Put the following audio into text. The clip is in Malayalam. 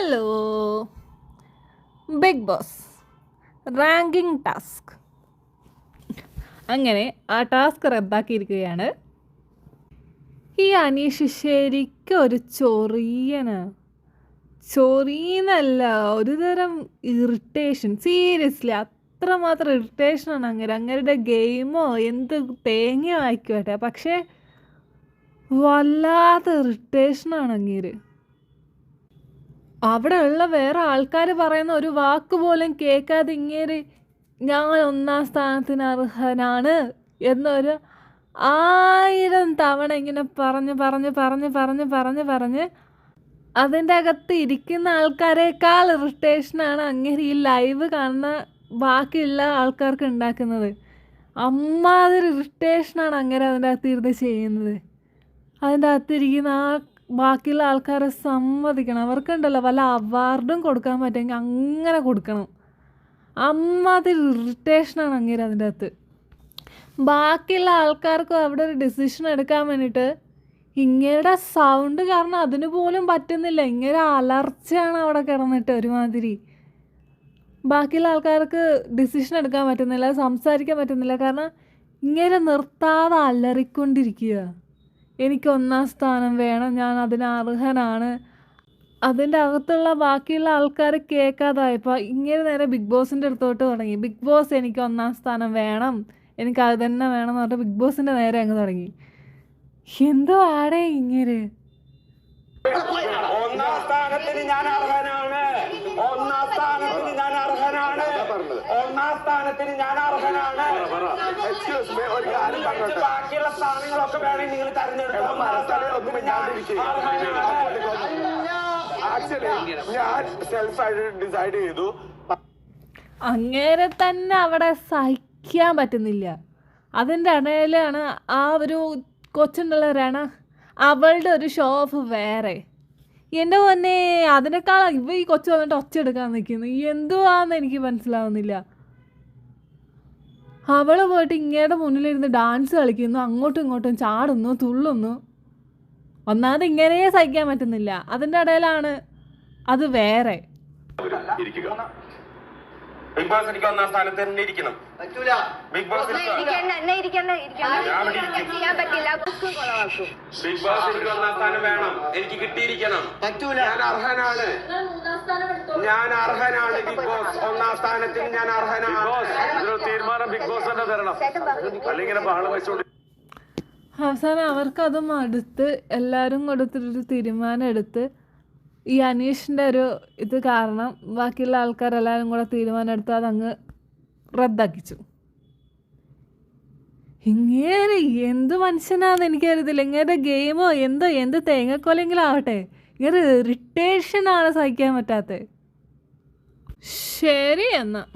Hello big boss ranking task അങ്ങനെ ആ ടാസ്ക് റദ്ദാക്കിയിരിക്കുകയാണ്. ഈ അനീഷ് ശരിക്കും ഒരു ചൊറിയന്. ചൊറിയെന്നല്ല ഒരു ഇറിറ്റേഷൻ സീരിയസ്ലി അത്രമാത്രം ഇറിറ്റേഷനാണ് അങ്ങനെ. അങ്ങരുടെ ഗെയിമോ എന്ത് തേങ്ങയോ ആയിക്കോട്ടെ പക്ഷേ വല്ലാത്ത ഇറിറ്റേഷനാണ് അങ്ങേര്. അവിടെ ഉള്ള വേറെ ആൾക്കാർ പറയുന്ന ഒരു വാക്ക് പോലും കേൾക്കാതെ ഇങ്ങേര് ഞാൻ ഒന്നാം സ്ഥാനത്തിന് അർഹനാണ് എന്നൊരു ആയിരം തവണ ഇങ്ങനെ പറഞ്ഞ് പറഞ്ഞ് പറഞ്ഞ് പറഞ്ഞ് പറഞ്ഞ് പറഞ്ഞ് അതിന്റെ അകത്ത് ഇരിക്കുന്ന ആൾക്കാരെക്കാൾ ഇറിറ്റേഷനാണ് അങ്ങനെ ഈ ലൈവ് കാണുന്ന ബാക്കിയുള്ള ആൾക്കാർക്ക് ഉണ്ടാക്കുന്നത്. അമ്മാതിരി ഇറിറ്റേഷനാണ് അങ്ങനെ അതിന്റെ അകത്ത് ഇരുന്ന് ചെയ്യുന്നത്. അതിന്റെ അകത്തിരിക്കുന്ന ആ ബാക്കിയുള്ള ആൾക്കാരെ സമ്മതിക്കണം. അവർക്കുണ്ടല്ലോ വല്ല അവാർഡും കൊടുക്കാൻ പറ്റുമെങ്കിൽ അങ്ങനെ കൊടുക്കണം. അമ്മാതിരി ഇറിറ്റേഷനാണ് അങ്ങനെ അതിന്റെ അകത്ത്. ബാക്കിയുള്ള ആൾക്കാർക്കും അവിടെ ഒരു ഡിസിഷൻ എടുക്കാൻ വേണ്ടിയിട്ട് ഇങ്ങനെ സൗണ്ട് കാരണം അതിന് പോലും പറ്റുന്നില്ല. ഇങ്ങനെ അലർച്ചയാണ് അവിടെ കിടന്നിട്ട് ഒരുമാതിരി. ബാക്കിയുള്ള ആൾക്കാർക്ക് ഡിസിഷൻ എടുക്കാൻ പറ്റുന്നില്ല സംസാരിക്കാൻ പറ്റുന്നില്ല. കാരണം ഇങ്ങനെ നിർത്താതെ അലറിക്കൊണ്ടിരിക്കുക. എനിക്ക് ഒന്നാം സ്ഥാനം വേണം ഞാൻ അതിന് അർഹനാണ്. അതിന്റെ അകത്തുള്ള ബാക്കിയുള്ള ആൾക്കാർ കേൾക്കാതായപ്പോൾ ഇങ്ങനെ നേരെ ബിഗ് ബോസിന്റെ അടുത്തോട്ട് തുടങ്ങി. ബിഗ് ബോസ് എനിക്ക് ഒന്നാം സ്ഥാനം വേണം എനിക്ക് അത് തന്നെ വേണം എന്ന് പറഞ്ഞിട്ട് ബിഗ് ബോസിന്റെ നേരെ അങ്ങ് തുടങ്ങി. എന്തോ ആടേ ഇങ്ങനെ. ഒന്നാം സ്ഥാനത്തിന് ഞാൻ അർഹനാണ്. ഒന്നാം സ്ഥാനത്തിന് ഞാൻ അർഹനാണ്. ഒന്നാം സ്ഥാനത്തിന് ഞാൻ അർഹനാണ്. ബാക്കിയുള്ള സാധനങ്ങളൊക്കെ വേണമെങ്കിൽ നിങ്ങൾ തെരഞ്ഞെടുക്കാം ഞാൻ അർഹനാണ് ആക്ച്വലി ഞാൻ സെൽഫ് ഡിസൈഡ് ചെയ്തു അങ്ങേരെ തന്നെ അവിടെ സഹിക്കാൻ പറ്റുന്നില്ല അതിന്റെ ഇടയിലാണ് ആ ഒരു കൊച്ചുണ്ടല്ലോ രണ അവളുടെ ഒരു ഷോ ഓഫ് വേറെ എന്റെ പൊന്നെ അതിനേക്കാൾ ഇവ ഈ കൊച്ചു വന്നിട്ട് ഒച്ച എടുക്കാൻ നിൽക്കുന്നു എന്തുവാന്ന് എനിക്ക് മനസ്സിലാവുന്നില്ല അവൾ പോയിട്ട് ഇങ്ങയുടെ മുന്നിലിരുന്ന് ഡാൻസ് കളിക്കുന്നു അങ്ങോട്ടും ഇങ്ങോട്ടും ചാടുന്നു തുള്ളുന്നു. ഒന്നാമത് ഇങ്ങനെ സഹിക്കാൻ പറ്റുന്നില്ല. അതിന്റെ ഇടയിലാണ് അത് വേറെ. ബിഗ് ബോസ് എനിക്ക് ഒന്നാം സ്ഥാനത്ത് തന്നെ ഇരിക്കണം. പറ്റൂല. ബിഗ് ബോസ് എനിക്ക് ഇരിക്കണ്ട എന്നെ ഇരിക്കണ്ട ഇരിക്കണ്ട ഞാൻ ചെയ്യാൻ പറ്റില്ല. ബുക്ക് കൊളവാക്കും. ബിഗ് ബോസ് എനിക്ക് ഒന്നാം സ്ഥാനം വേണം. എനിക്ക് കിട്ടിയിരിക്കണം. പറ്റൂല. ഞാൻ അർഹനാണ്. ഞാൻ അർഹനാണ് ബിഗ് ബോസ് ഒന്നാം സ്ഥാനത്തിൽ ഞാൻ അർഹനാണ്. തീരുമാനം ബിഗ് ബോസ് തന്നെ തരണം. അല്ലെങ്കിൽ ബഹളം വെച്ചോണ്ട് അവസാനം അവർക്കത് മടുത്ത് എല്ലാവരും കൊടുത്തിട്ടൊരു തീരുമാനം എടുത്ത് ഈ അനീഷിന്റെ ഒരു ഇത് കാരണം ബാക്കിയുള്ള ആൾക്കാരെല്ലാവരും കൂടെ തീരുമാനം എടുത്ത് അതങ്ങ് റദ്ദാക്കിച്ചു. ഇങ്ങനെ എന്ത് മനുഷ്യനാന്ന് എനിക്കറിയത്തില്ല. ഇങ്ങനെ ഗെയിമോ എന്തോ എന്ത് തേങ്ങക്കൊലെങ്കിലും ആവട്ടെ. ഇങ്ങനെ ഇറിറ്റേഷനാണ് സഹിക്കാൻ പറ്റാത്തത്. ശരി എന്നാൽ